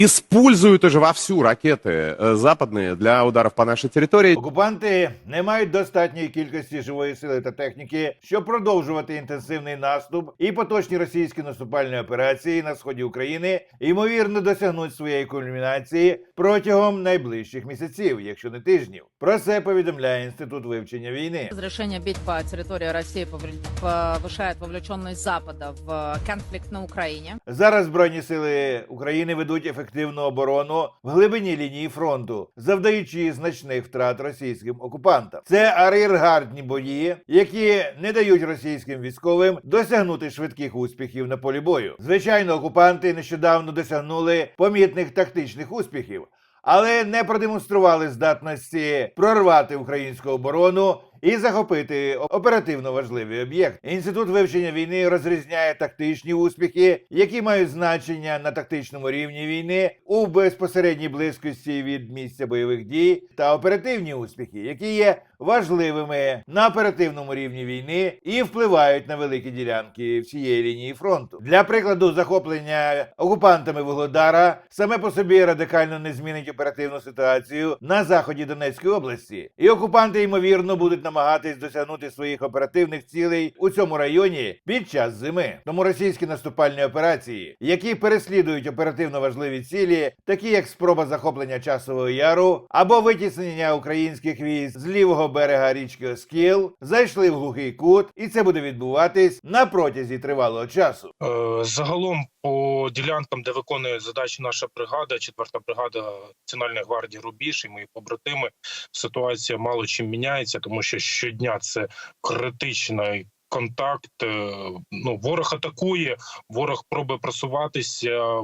Используют уже вовсю ракеты э, западные для ударов по нашей территории. Окупанти не мають достатньої кількості живої сили та техніки, щоб продовжувати інтенсивний наступ, і поточні російські наступальні операції на сході України ймовірно досягнуть своєї кульмінації протягом найближчих місяців, якщо не тижнів. Про це повідомляє інститут вивчення війни. Разрешение бить по территории России повр- повышает вовлеченность Запада в конфликт на Украине. Зараз збройні сили України ведуть ефективну оборону в глибині лінії фронту, завдаючи значних втрат російським окупантам. Це ар'єргардні бої, які не дають російським військовим досягнути швидких успіхів на полі бою. Звичайно, окупанти нещодавно досягнули помітних тактичних успіхів. Але не продемонстрували здатності прорвати українську оборону і захопити оперативно важливий об'єкт. Інститут вивчення війни розрізняє тактичні успіхи, які мають значення на тактичному рівні війни у безпосередній близькості від місця бойових дій, та оперативні успіхи, які є важливими на оперативному рівні війни і впливають на великі ділянки всієї лінії фронту. Для прикладу, захоплення окупантами Вугледара саме по собі радикально не змінить оперативну ситуацію на заході Донецької області, і окупанти ймовірно будуть намагатись досягнути своїх оперативних цілей у цьому районі під час зими. Тому російські наступальні операції, які переслідують оперативно важливі цілі, такі як спроба захоплення часового яру або витіснення українських військ з лівого берега річки Оскіл, зайшли в глухий кут, і це буде відбуватись на протязі тривалого часу. Е, Загалом по ділянкам, де виконує задачі наша бригада, четверта бригада Національної гвардії Рубіж і мої побратими, ситуація мало чим міняється, тому що щодня це критичний контакт. е, Ну, ворог атакує, ворог пробує просуватися,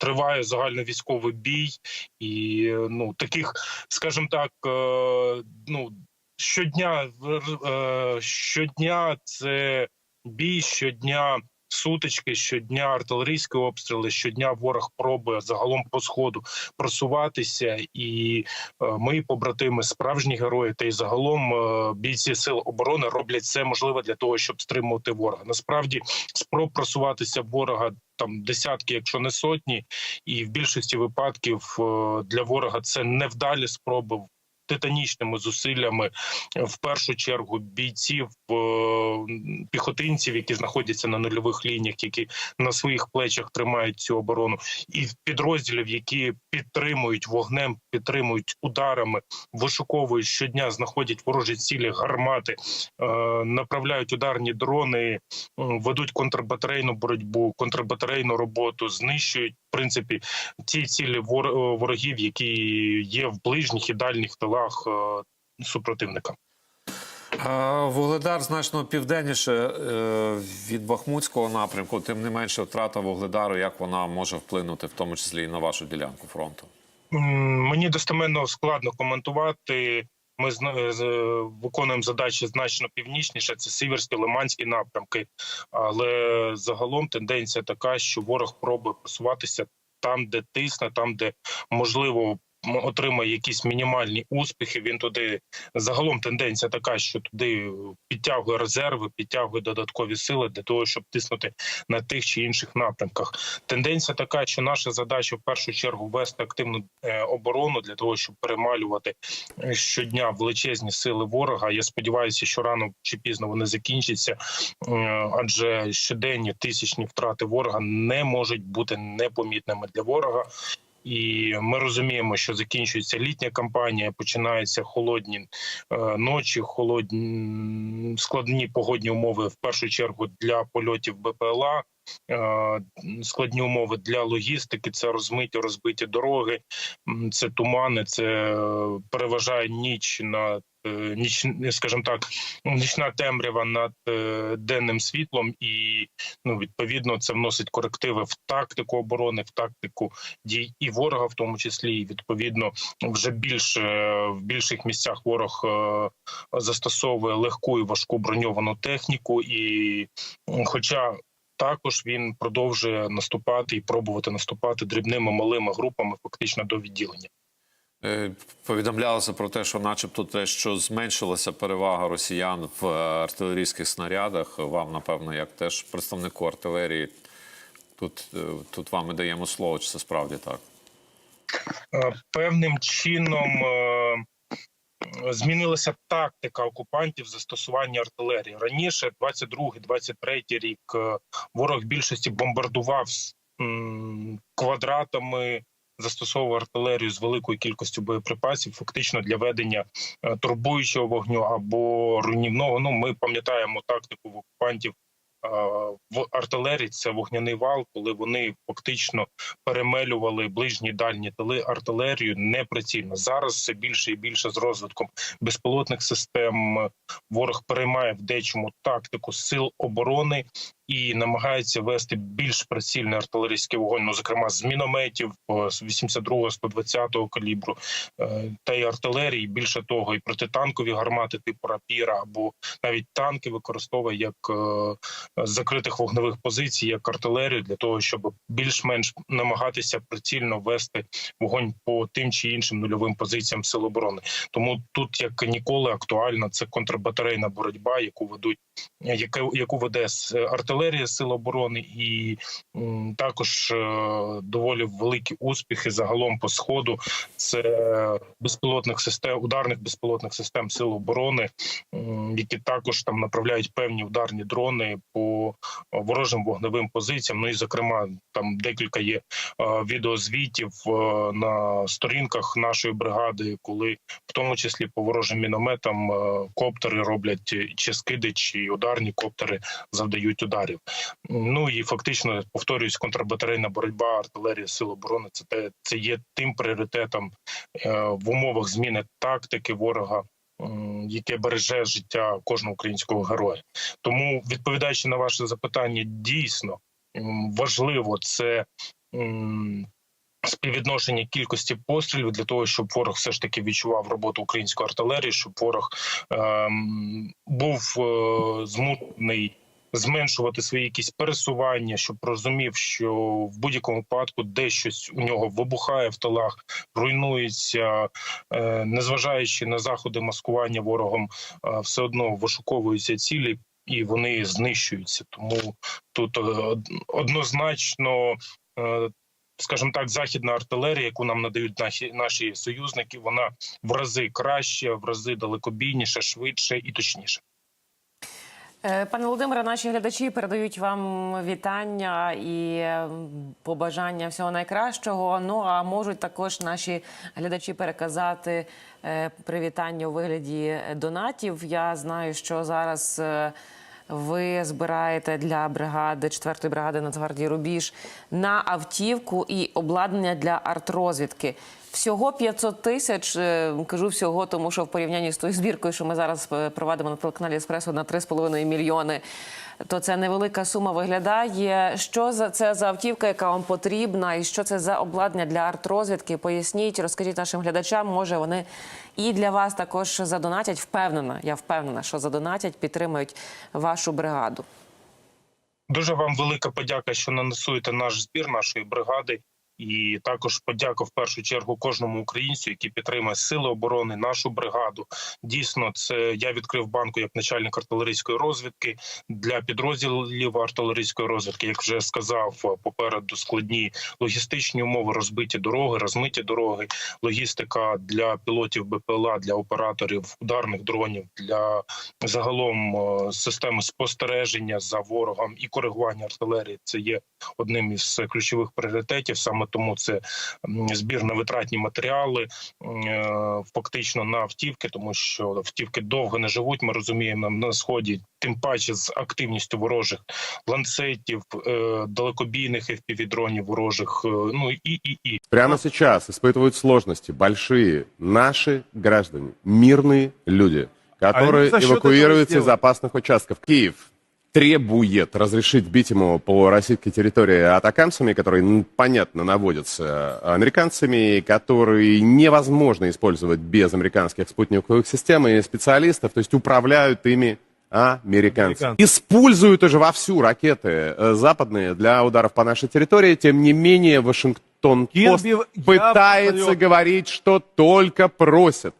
триває загальновійськовий бій, і ну таких, скажімо так, е, ну щодня е, щодня це бій щодня. Сутички щодня, артилерійські обстріли. Щодня ворог пробує загалом по сходу просуватися, і е, мої побратими, справжні герої, та й загалом е, бійці сил оборони роблять все можливе для того, щоб стримувати ворога. Насправді спроб просуватися ворога там десятки, якщо не сотні, і в більшості випадків для ворога це невдалі спроби титанічними зусиллями е, в першу чергу бійців е, піхотинців, які знаходяться на нульових лініях, які на своїх плечах тримають цю оборону, і підрозділів, які підтримують вогнем, підтримують ударами, вишуковують щодня, знаходять ворожі цілі, гармати, е, направляють ударні дрони, ведуть контрбатарейну боротьбу, контрбатарейну роботу, знищують принципі ті цілі е, ворогів, які є в ближніх і дальніх тилах е, супротивника. Вугледар значно південніше е, від Бахмутського напрямку. Тим не менше, втрата Вугледару, як вона може вплинути, в тому числі і на вашу ділянку фронту. Мені достеменно складно коментувати. Ми зна- з- виконуємо задачі значно північніше. Це сіверські лиманські напрямки. Але загалом тенденція така, що ворог пробує просуватися там, де тисне, там, де можливо отримає якісь мінімальні успіхи. Він туди загалом тенденція така, що туди підтягує резерви, підтягує додаткові сили для того, щоб тиснути на тих чи інших напрямках. Тенденція така, що наша задача в першу чергу вести активну е, оборону для того, щоб перемалювати е, щодня величезні сили ворога. Я сподіваюся, що рано чи пізно вони закінчаться, е, адже щоденні тисячні втрати ворога не можуть бути непомітними для ворога. І ми розуміємо, що закінчується літня кампанія, починаються холодні е, ночі, холодні складні погодні умови в першу чергу для польотів БПЛА. е, Складні умови для логістики, це розмиті, розбиті дороги, це тумани, це е, переважає ніч над е, ніч, скажімо так, нічна темрява над е, денним світлом, і ну відповідно це вносить корективи в тактику оборони, в тактику дій і ворога, в тому числі, і відповідно вже більше в більших місцях ворог е, застосовує легку і важку броньовану техніку, і хоча також він продовжує наступати і пробувати наступати дрібними малими групами, фактично до відділення. Е, Повідомлялося про те, що, начебто, те, що зменшилася перевага росіян в е, артилерійських снарядах. Вам, напевно, як теж представнику артилерії, Тут, е, тут вам і даємо слово, чи це справді так? Певним чином змінилася тактика окупантів застосування артилерії. Раніше, 22-23 рік, ворог більшості бомбардував квадратами. Застосовував артилерію з великою кількістю боєприпасів, фактично для ведення е, турбуючого вогню або руйнівного. Ну, ми пам'ятаємо тактику в окупантів е, в артилерії. Це вогняний вал, коли вони фактично перемелювали ближні дальні тили артилерію неприцільно. Зараз все більше і більше з розвитком безпілотних систем. Ворог переймає в дечому тактику сил оборони і намагається вести більш прицільний артилерійський вогонь, ну зокрема з мінометів е, з 82-го, 120-го калібру е, та й артилерії. Більше того, і протитанкові гармати типу рапіра або навіть танки використовує як е, закритих вогневих позицій, як артилерію для того, щоб більш-менш намагатися прицільно вести вогонь по тим чи іншим нульовим позиціям сил оборони. Тому тут як ніколи актуальна це контрбатарейна боротьба, яку ведуть яку, веде с- артилерія сил оборони, і також е, доволі великі успіхи загалом по сходу. Це безпілотних систем, ударних безпілотних систем сил оборони, які також там направляють певні ударні дрони по е, ворожим вогневим позиціям. Ну і зокрема, там декілька є е, відеозвітів на сторінках нашої бригади, коли в тому числі по ворожим мінометам коптери роблять чи скиди, чи ударні коптери завдають ударів. Ну і фактично повторюсь, контрбатарейна боротьба артилерії сил оборони. Це те, це є тим пріоритетом е, в умовах зміни тактики ворога. Яке береже життя кожного українського героя, тому відповідаючи на ваше запитання, дійсно важливо це співвідношення кількості пострілів для того, щоб ворог все ж таки відчував роботу української артилерії, щоб ворог ем, був е, змушений зменшувати свої якісь пересування, щоб розумів, що в будь-якому випадку де щось у нього вибухає в тилах, руйнується, е, незважаючи на заходи маскування ворогом, е, все одно вишуковуються цілі. І вони знищуються, тому тут е, однозначно скажімо так, західна артилерія, яку нам надають наші наші союзники, вона в рази краще, в рази далекобійніше, швидше і точніше. Е, Пане Володимире, наші глядачі передають вам вітання і е, побажання всього найкращого. Ну а можуть також наші глядачі переказати е, привітання у вигляді донатів. Я знаю, що зараз. Е, Ви збираєте для бригади 4-ї бригади Нацгвардії Рубіж на автівку і обладнання для артрозвідки. Всього 500 тисяч. е, Кажу всього, тому що в порівнянні з тою збіркою, що ми зараз провадимо проводимо на телеканалі Еспресо на 3,5 мільйони, то це невелика сума виглядає. Що за це за автівка, яка вам потрібна, і що це за обладнання для артрозвідки? Поясніть, розкажіть нашим глядачам. Може вони і для вас також задонатять. Впевнена, я впевнена, що задонатять, підтримують вашу бригаду. Дуже вам велика подяка, що нанесуєте наш збір нашої бригади. І також подяка в першу чергу кожному українцю, який підтримує сили оборони, нашу бригаду. Дійсно, це я відкрив банку як начальник артилерійської розвідки для підрозділів артилерійської розвідки. Як вже сказав, попереду складні логістичні умови, розбиті дороги, розмиті дороги, логістика для пілотів БПЛА, для операторів ударних дронів, для загалом е, системи спостереження за ворогом і коригування артилерії. Це є одним із ключових пріоритетів. Саме тому це м, збір на витратні матеріали, м, е, фактично на автівки, тому що автівки довго не живуть. Ми розуміємо на сході, тим паче з активністю ворожих ланцетів, е, далекобійних FPV-дронів ворожих. е, Ну і і і Прямо сейчас испытывают сложности большие наши граждане, мирные люди, которые А за счет этого эвакуируются из сделают. опасных участков. Киев Требует разрешить бить ему по российской территории атакамсами, которые, понятно, наводятся американцами, которые невозможно использовать без американских спутниковых систем и специалистов, то есть управляют ими американцы. Американцы. Используют уже вовсю ракеты э, западные для ударов по нашей территории, тем не менее Вашингтон Кирби пытается говорить, что только просит.